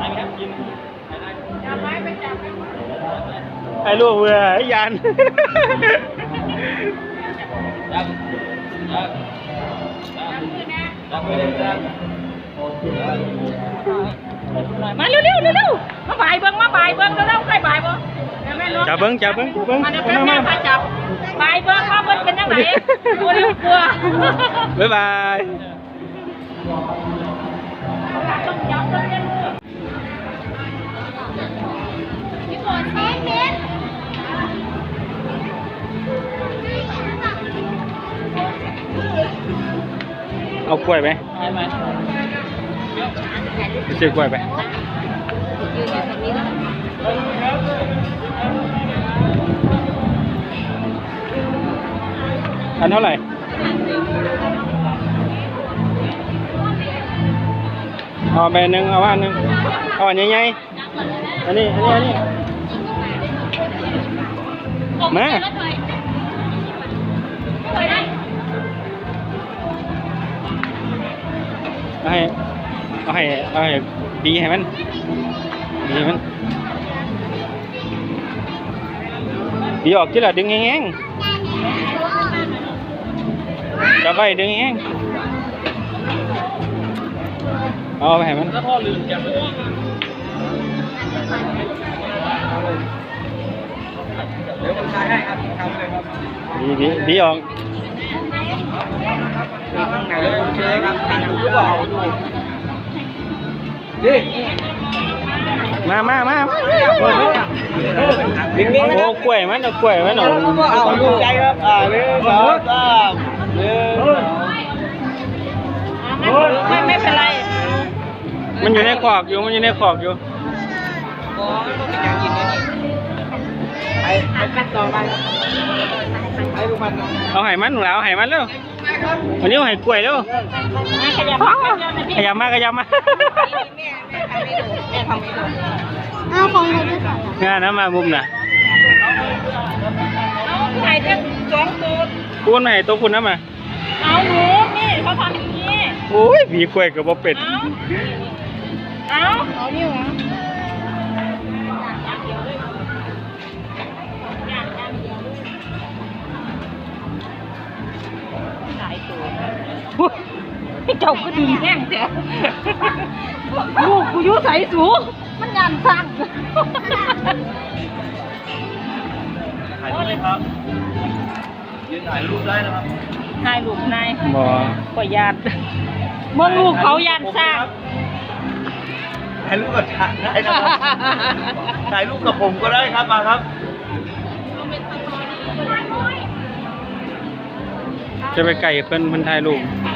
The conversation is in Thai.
อันนี้กิอย่าไม้จับไอ้ลูกเบื่อไอ้ยันจัจับมือนะจับมาเร็วเร็วเร็วมาบ่ายเบิ้งมาบ่ายเบิ้งเร็วๆใกล้บ่ายบ่จับเบิ้งจับเบิ้งเบิ้งมาเดี๋ยวนมาจับบ่ายเบิ้งมาเบิ้งเป็นยังไงกลัวกลัวบ๊ายบาย เอากล้วยไหมไปซื้อกล้วยไปอันเท่าไหร่เอาไปหนึ่งเอาอันนึงเอาอันใหญ่ๆอันนี้ อันนี้ อันนี้ มา เอาให้เอาให้เอาให้ดีให้มันดีให้มันดีออกที่ละดึงแง่งๆจับไว้ดึงแง่งๆเอาไปให้มันแล้วพ่อลืมแกไปเลยเดี๋ยวผมทายให้ครับทำเลยครับดีดีดีออกข้างไหนเลยผมเชื่อครับติดอยู่หรือ เปล่าดูดิมามามานิ่งๆนะโอ้กล้วยมันเอากล้วยมันเอาเอาดูใจครับ อ่าหนึ่งสองสามหนึ่งไม่ไม่เป็นไร มันอยู่ในขอกอยู่ มันอยู่ในขอกอยู่ไอ้ไอ้ขั้นต่อไปไอ้ลูมันเอาไห้มันหนูแล้วไห้มันเร็ว วันนี้เอาไห้กล้วยเร็วขยับมาขยับมาพี่ขยับมาขยับมาเอาของหนูด้วยก่อนงานนะมามุมน่ะเอาไข่จะสองตัวพูดมาให้ตัวคุณนะมาเอาหนูนี่เขาทำอย่างนี้โอ้ยบีกล้วยกับบ่เป็ดเอาเอาเอานี่เเจ้าก็ดึงแห้งเสียลูกกูอยุ่ใส่สูงมันยันสั่งถ่ายรูปเลยครับยืนถ่ายรูปได้นะครับนายลูกนายบ่ก็ยานเมื่อลูกเขายันสร้างถ่ายรูปกับถ่ายได้นะครับถ่ายรูปกับผมก็ได้ครับมาครับจะไปไก่เพิ่นเพิ่นถ่ายรูปเ